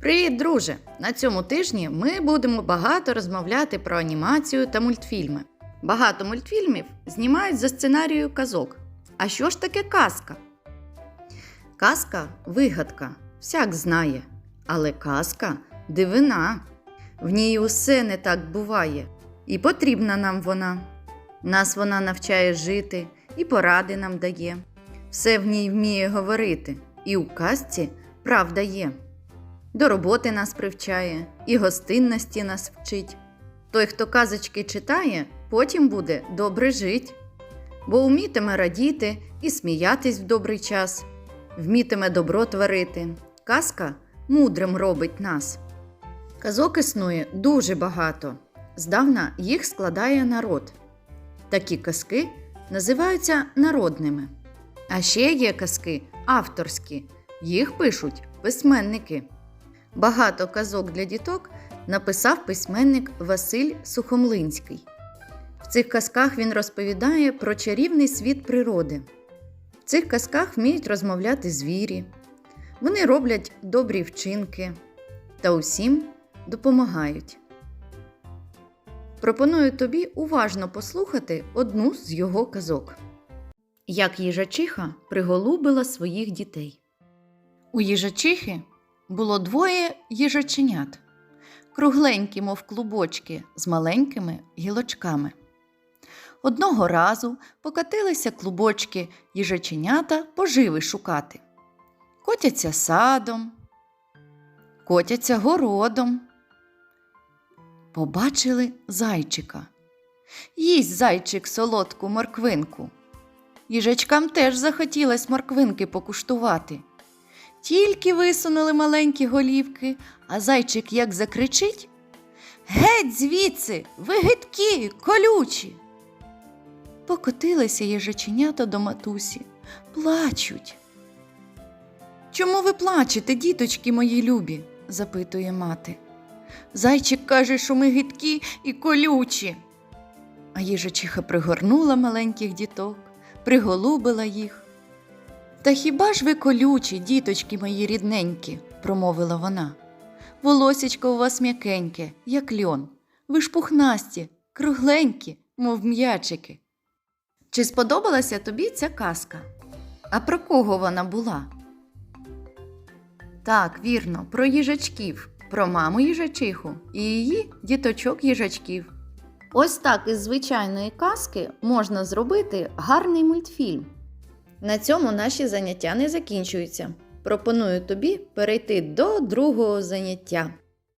Привіт, друже! На цьому тижні ми будемо багато розмовляти про анімацію та мультфільми. Багато мультфільмів знімають за сценарією казок. А що ж таке казка? Казка вигадка, всяк знає, але казка дивина. В ній усе не так буває, і потрібна нам вона. Нас вона навчає жити і поради нам дає. Все в ній вміє говорити, і у казці правда є. До роботи нас привчає, і гостинності нас вчить. Той, хто казочки читає, потім буде добре жить, бо вмітиме радіти і сміятись в добрий час, вмітиме добро творити. Казка мудрим робить нас. Казок існує дуже багато. Здавна їх складає народ. Такі казки називаються народними. А ще є казки авторські, їх пишуть письменники. Багато казок для діток написав письменник Василь Сухомлинський. В цих казках він розповідає про чарівний світ природи. В цих казках вміють розмовляти звірі, вони роблять добрі вчинки та усім допомагають. Пропоную тобі уважно послухати одну з його казок. Як їжачиха приголубила своїх дітей. У їжачихи було двоє їжаченят, кругленькі, мов клубочки, з маленькими гілочками. Одного разу покатилися клубочки їжаченята поживи шукати. Котяться садом, котяться городом. Побачили зайчика. Їсть зайчик солодку морквинку. Їжачкам теж захотілось морквинки покуштувати. Тільки висунули маленькі голівки, а зайчик як закричить Геть звідси, ви гидкі, колючі. Покотилися їжаченята до матусі, плачуть. Чому ви плачете, діточки мої любі? запитує мати. Зайчик каже, що ми гидкі і колючі. А їжачиха пригорнула маленьких діток, приголубила їх. Та хіба ж ви колючі, діточки мої рідненькі, промовила вона. Волосічко у вас м'якеньке, як льон. Ви ж пухнасті, кругленькі, мов м'ячики. Чи сподобалася тобі ця казка? А про кого вона була? Так, вірно, про їжачків, про маму їжачиху і її діточок їжачків. Ось так із звичайної казки можна зробити гарний мультфільм. На цьому наші заняття не закінчуються. Пропоную тобі перейти до другого заняття.